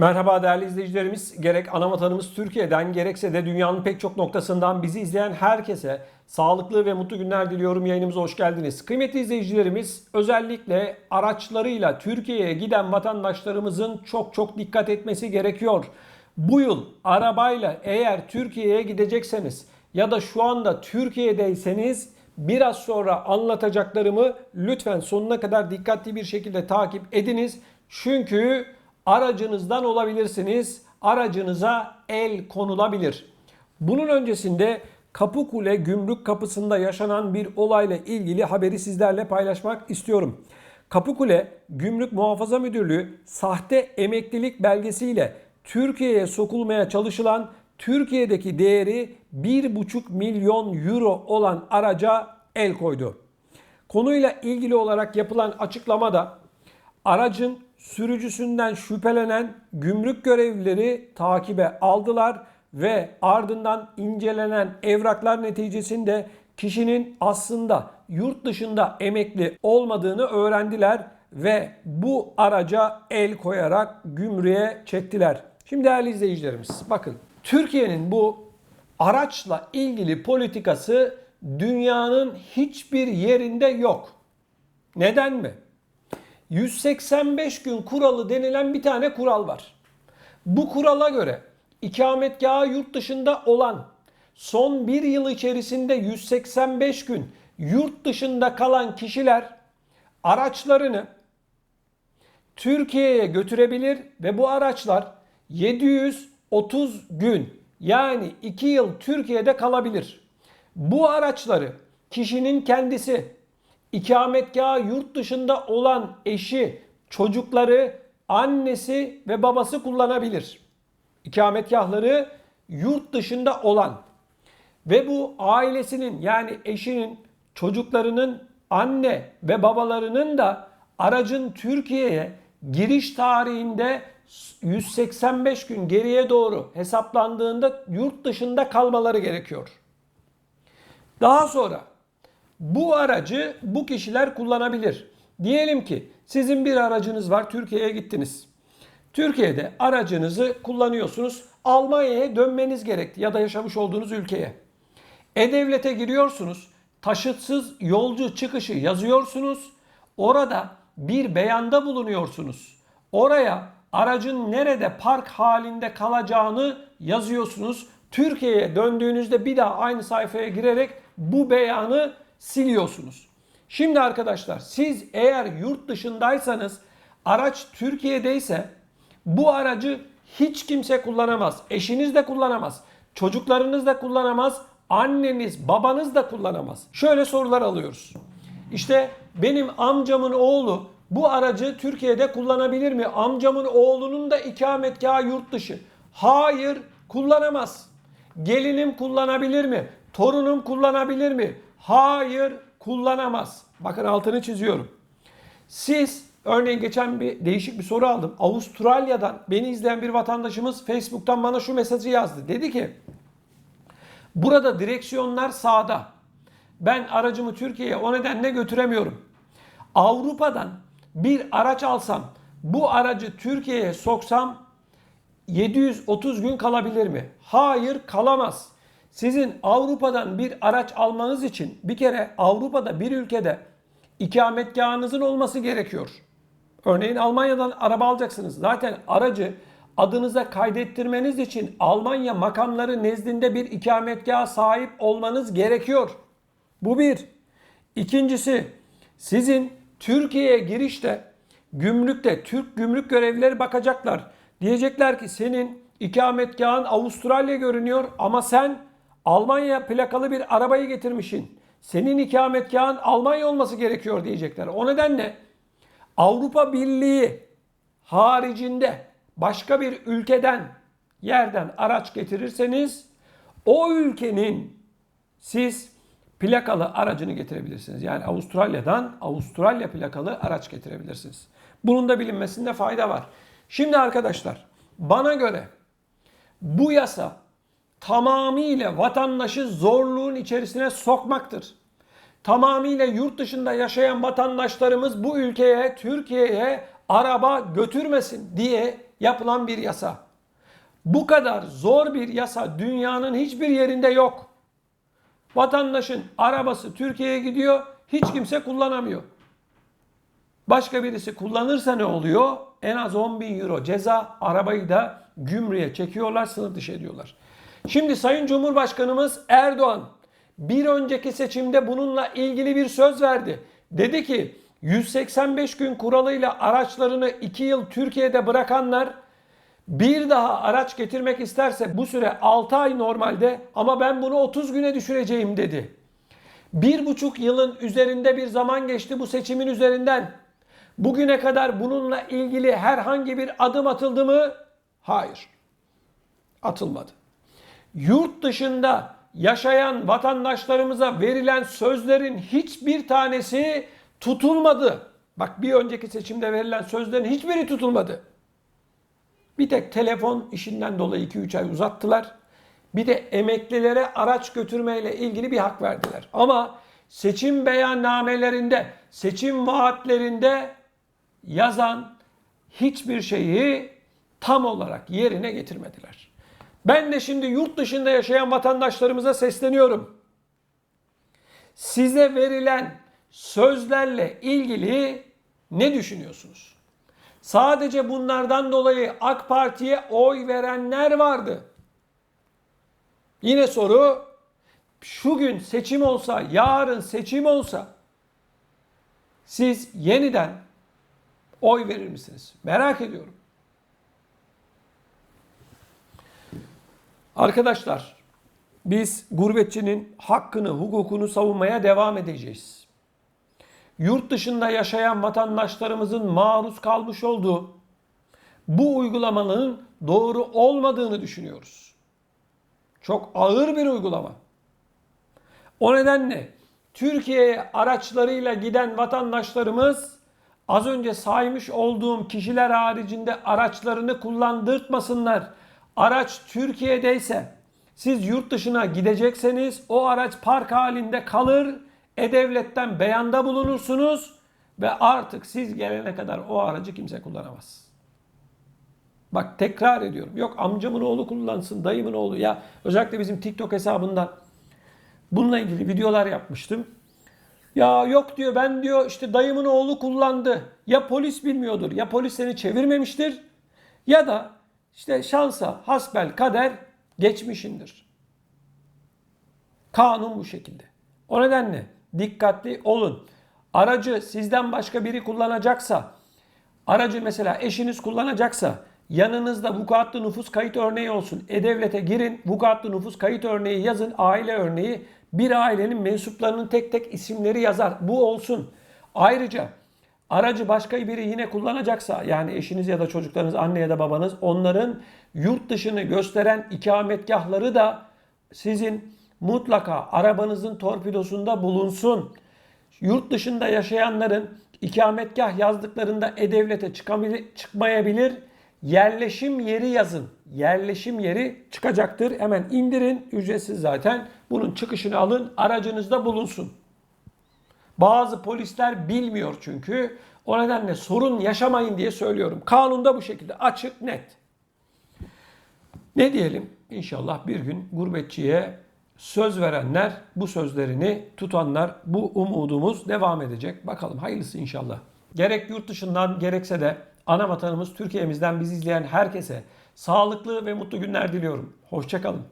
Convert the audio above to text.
Merhaba değerli izleyicilerimiz. Gerek ana vatanımız Türkiye'den gerekse de dünyanın pek çok noktasından bizi izleyen herkese sağlıklı ve mutlu günler diliyorum. Yayınımıza hoş geldiniz. Kıymetli izleyicilerimiz özellikle araçlarıyla Türkiye'ye giden vatandaşlarımızın çok çok dikkat etmesi gerekiyor. Bu yıl arabayla eğer Türkiye'ye gidecekseniz ya da şu anda Türkiye'deyseniz biraz sonra anlatacaklarımı lütfen sonuna kadar dikkatli bir şekilde takip ediniz. Çünkü aracınızdan olabilirsiniz. Aracınıza el konulabilir. Bunun öncesinde Kapıkule Gümrük Kapısı'nda yaşanan bir olayla ilgili haberi sizlerle paylaşmak istiyorum. Kapıkule Gümrük Muhafaza Müdürlüğü sahte emeklilik belgesiyle Türkiye'ye sokulmaya çalışılan Türkiye'deki değeri 1,5 milyon euro olan araca el koydu. Konuyla ilgili olarak yapılan açıklamada aracın sürücüsünden şüphelenen gümrük görevlileri takibe aldılar ve ardından incelenen evraklar neticesinde kişinin aslında yurt dışında emekli olmadığını öğrendiler ve bu araca el koyarak gümrüğe çektiler. Şimdi değerli izleyicilerimiz bakın Türkiye'nin bu araçla ilgili politikası dünyanın hiçbir yerinde yok. Neden mi? 185 gün kuralı denilen bir tane kural var. Bu kurala göre ikametgahı yurt dışında olan son bir yıl içerisinde 185 gün yurt dışında kalan kişiler araçlarını Türkiye'ye götürebilir ve bu araçlar 730 gün yani 2 yıl Türkiye'de kalabilir. Bu araçları kişinin kendisi, ikametgahı yurt dışında olan eşi, çocukları, annesi ve babası kullanabilir. İkametgahları yurt dışında olan ve bu ailesinin yani eşinin, çocuklarının, anne ve babalarının da aracın Türkiye'ye giriş tarihinde 185 gün geriye doğru hesaplandığında yurt dışında kalmaları gerekiyor. Daha sonra bu aracı bu kişiler kullanabilir. Diyelim ki sizin bir aracınız var Türkiye'ye gittiniz. Türkiye'de aracınızı kullanıyorsunuz. Almanya'ya dönmeniz gerekti ya da yaşamış olduğunuz ülkeye. E-Devlet'e giriyorsunuz. Taşıtsız yolcu çıkışı yazıyorsunuz. Orada bir beyanda bulunuyorsunuz. Oraya aracın nerede park halinde kalacağını yazıyorsunuz. Türkiye'ye döndüğünüzde bir daha aynı sayfaya girerek bu beyanı siliyorsunuz. Şimdi arkadaşlar siz eğer yurt dışındaysanız araç Türkiye'deyse bu aracı hiç kimse kullanamaz. Eşiniz de kullanamaz. Çocuklarınız da kullanamaz. Anneniz, babanız da kullanamaz. Şöyle sorular alıyoruz. İşte benim amcamın oğlu bu aracı Türkiye'de kullanabilir mi? Amcamın oğlunun da ikametgahı yurt dışı. Hayır, kullanamaz. Gelinim kullanabilir mi? Torunum kullanabilir mi? Hayır, kullanamaz. Bakın altını çiziyorum. Siz örneğin geçen bir değişik bir soru aldım. Avustralya'dan beni izleyen bir vatandaşımız Facebook'tan bana şu mesajı yazdı. Dedi ki burada direksiyonlar sağda. Ben aracımı Türkiye'ye o nedenle götüremiyorum. Avrupa'dan bir araç alsam bu aracı Türkiye'ye soksam 730 gün kalabilir mi? Hayır kalamaz. Sizin Avrupa'dan bir araç almanız için bir kere Avrupa'da bir ülkede ikametgahınızın olması gerekiyor. Örneğin Almanya'dan araba alacaksınız. Zaten aracı adınıza kaydettirmeniz için Almanya makamları nezdinde bir ikametgaha sahip olmanız gerekiyor. Bu bir. İkincisi sizin Türkiye'ye girişte gümrükte Türk gümrük görevlileri bakacaklar. Diyecekler ki senin ikametgahın Avustralya görünüyor ama sen Almanya plakalı bir arabayı getirmişsin. Senin ikametgahın Almanya olması gerekiyor diyecekler. O nedenle Avrupa Birliği haricinde başka bir ülkeden yerden araç getirirseniz o ülkenin siz plakalı aracını getirebilirsiniz. Yani Avustralya'dan Avustralya plakalı araç getirebilirsiniz. Bunun da bilinmesinde fayda var. Şimdi arkadaşlar bana göre bu yasa tamamıyla vatandaşı zorluğun içerisine sokmaktır. Tamamıyla yurt dışında yaşayan vatandaşlarımız bu ülkeye, Türkiye'ye araba götürmesin diye yapılan bir yasa. Bu kadar zor bir yasa dünyanın hiçbir yerinde yok. Vatandaşın arabası Türkiye'ye gidiyor, hiç kimse kullanamıyor. Başka birisi kullanırsa ne oluyor? En az 10 bin euro ceza, arabayı da gümrüğe çekiyorlar, sınır dışı ediyorlar. Şimdi Sayın Cumhurbaşkanımız Erdoğan bir önceki seçimde bununla ilgili bir söz verdi. Dedi ki 185 gün kuralıyla araçlarını 2 yıl Türkiye'de bırakanlar bir daha araç getirmek isterse bu süre 6 ay normalde ama ben bunu 30 güne düşüreceğim dedi. Bir buçuk yılın üzerinde bir zaman geçti bu seçimin üzerinden. Bugüne kadar bununla ilgili herhangi bir adım atıldı mı? Hayır. Atılmadı. Yurt dışında yaşayan vatandaşlarımıza verilen sözlerin hiçbir tanesi tutulmadı. Bak bir önceki seçimde verilen sözlerin hiçbiri tutulmadı. Bir tek telefon işinden dolayı 2-3 ay uzattılar. Bir de emeklilere araç götürmeyle ilgili bir hak verdiler. Ama seçim beyannamelerinde, seçim vaatlerinde yazan hiçbir şeyi tam olarak yerine getirmediler. Ben de şimdi yurt dışında yaşayan vatandaşlarımıza sesleniyorum. Size verilen sözlerle ilgili ne düşünüyorsunuz? Sadece bunlardan dolayı AK Parti'ye oy verenler vardı. Yine soru şu gün seçim olsa, yarın seçim olsa siz yeniden oy verir misiniz? Merak ediyorum. Arkadaşlar biz gurbetçinin hakkını, hukukunu savunmaya devam edeceğiz. Yurt dışında yaşayan vatandaşlarımızın maruz kalmış olduğu bu uygulamanın doğru olmadığını düşünüyoruz. Çok ağır bir uygulama. O nedenle Türkiye'ye araçlarıyla giden vatandaşlarımız az önce saymış olduğum kişiler haricinde araçlarını kullandırtmasınlar. Araç Türkiye'deyse siz yurt dışına gidecekseniz o araç park halinde kalır. E-Devlet'ten beyanda bulunursunuz ve artık siz gelene kadar o aracı kimse kullanamaz. Bak tekrar ediyorum. Yok amcamın oğlu kullansın, dayımın oğlu. Ya özellikle bizim TikTok hesabında bununla ilgili videolar yapmıştım. Ya yok diyor ben diyor işte dayımın oğlu kullandı. Ya polis bilmiyordur ya polis seni çevirmemiştir ya da işte şansa hasbel kader geçmişindir. Kanun bu şekilde. O nedenle dikkatli olun. Aracı sizden başka biri kullanacaksa, aracı mesela eşiniz kullanacaksa yanınızda vukuatlı nüfus kayıt örneği olsun. E-Devlet'e girin, vukuatlı nüfus kayıt örneği yazın, aile örneği. Bir ailenin mensuplarının tek tek isimleri yazar. Bu olsun. Ayrıca aracı başka biri yine kullanacaksa yani eşiniz ya da çocuklarınız, anne ya da babanız onların yurt dışını gösteren ikametgahları da sizin mutlaka arabanızın torpidosunda bulunsun. Yurt dışında yaşayanların ikametgah yazdıklarında e-devlete çıkmayabilir. Yerleşim yeri yazın. Yerleşim yeri çıkacaktır. Hemen indirin. Ücretsiz zaten. Bunun çıkışını alın. Aracınızda bulunsun. Bazı polisler bilmiyor çünkü. O nedenle sorun yaşamayın diye söylüyorum. Kanunda bu şekilde açık net. Ne diyelim? İnşallah bir gün gurbetçiye söz verenler, bu sözlerini tutanlar, bu umudumuz devam edecek. Bakalım hayırlısı inşallah. Gerek yurt dışından gerekse de ana vatanımız Türkiye'mizden bizi izleyen herkese sağlıklı ve mutlu günler diliyorum. Hoşçakalın.